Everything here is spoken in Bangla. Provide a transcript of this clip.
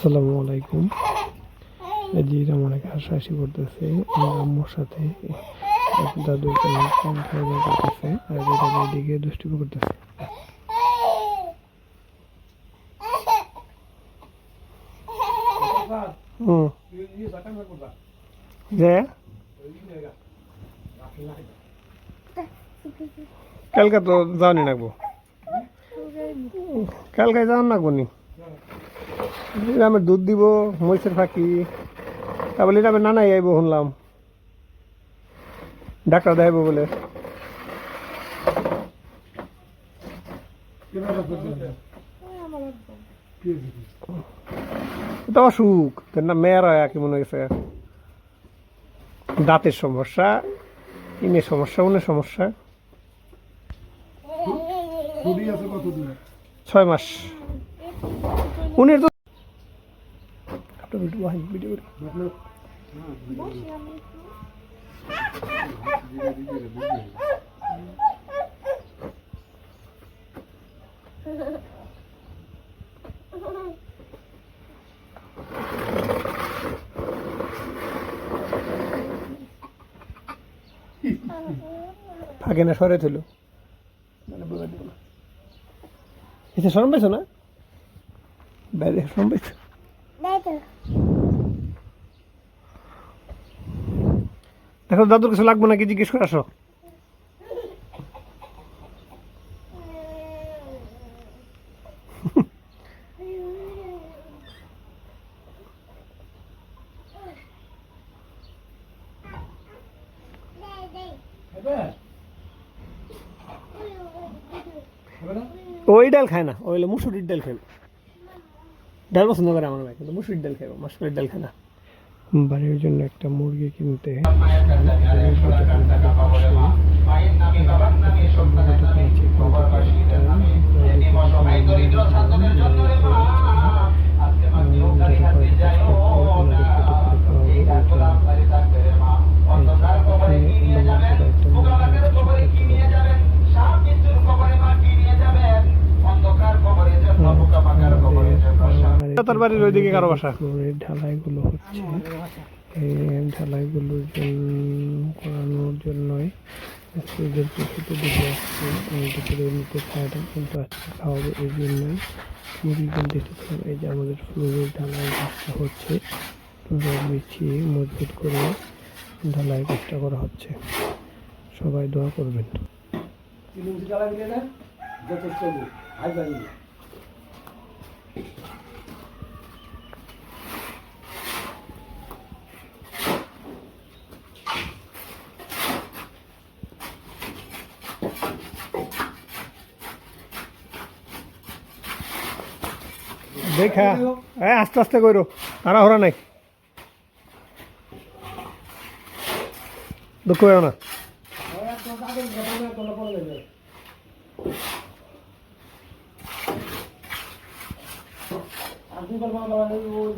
আসসালামু আলাইকুম। জির অনেক হাসাহাসি করতেছে। আম্মুর সাথে দাদু খাওয়া দাওয়া করতেছে আর যে দাদু এদিকে দুষ্টুমি করতেছে। কালকে তো যাওনি নাকবো। কালকে যাওয়ান নাকবো নি? আমি দুধ দিব, মহিষের ফাঁকি। তারপরে আমি নানাই আইব শুনলাম। ডাক্তার দেখাইব বলে। এটা অসুখ। না মেয়ের কি মনে দাঁতের সমস্যা ইনের সমস্যা, উনের সমস্যা। ছয় মাস। উনির তো ভিডিও। ফাঁকে না সরে থইল এসে শরম পাইছো না? বাইরে শরম পাইছো? দেখো দাদুর কিছু লাগবে নাকি? জিজ্ঞেস করে আসো। ওই ডাল খায় না ওই হলো মুসুরির ডাল খায় না। ডাল পছন্দ করে আমার ভাই কিন্তু মুসুরির ডাল খাইব মাসুরির ডাল খায় না বাড়ির জন্য একটা মুরগি কিনতে তার বাড়ির ওইদিকে কারও বাসা? ঢালাইগুলো হচ্ছে। এই ঢালাইগুলোর জন্য করানোর জন্যই প্রকৃতি দিকে আসছে এই দুপুরে এমনিতে খাওয়াটা কিন্তু আজকে খাওয়াবে এই জন্যই। মুরগি কিনতে এসেছিলাম এই যে আমাদের ফ্লোরের ঢালাই কাজটা হচ্ছে। রড বিছিয়ে মজবুত করে ঢালাই কাজটা করা হচ্ছে। সবাই দোয়া করবেন। দেখা। হ্যাঁ আস্তে আস্তে করো তাড়াহড়া নাই। দুঃখ হয়েও না। আপনি বলবেন ওই